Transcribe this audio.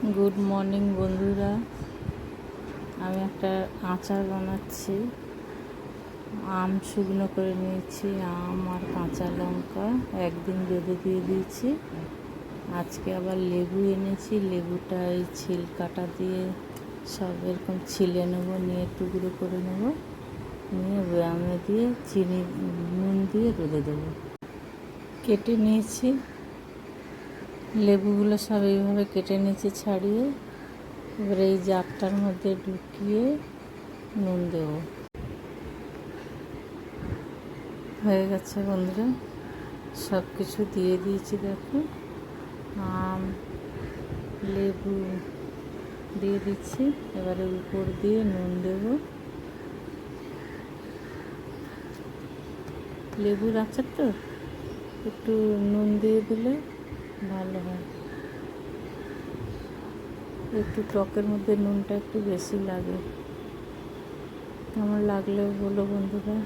Good morning বন্ধুরা। আমি একটা আচার বানাচ্ছি। আম শুকনো করে নিয়েছি, আম আর কাঁচা লঙ্কা। একদিন রোদে দিয়ে দিয়েছি। আজকে আবার লেবু এনেছি। লেবুটা এই ছিল কাটা দিয়ে সব এরকম ছিলে নেব, নিয়ে টুকরো করে নেব। নিয়ে ব্যায়ামে দিয়ে, চিনি নুন দিয়ে রোদে দেবো। কেটে নিয়েছি। লেবুগুলো সব এইভাবে কেটে নিয়েছি ছাড়িয়ে, এবার এই জারটার মধ্যে ঢুকিয়ে নুন দেব। হয়ে গেছে বন্ধুরা সব কিছু দিয়ে দিয়েছি দেখো। আম, লেবু দিয়ে দিচ্ছি, এবারে উপর দিয়ে নুন দেব। লেবুর আচার তো, একটু নুন দিয়ে দিলে ভালো হয়। একটু টকের মধ্যে নুনটা একটু বেশি লাগে। আমার লাগলেও বলো বন্ধুরা।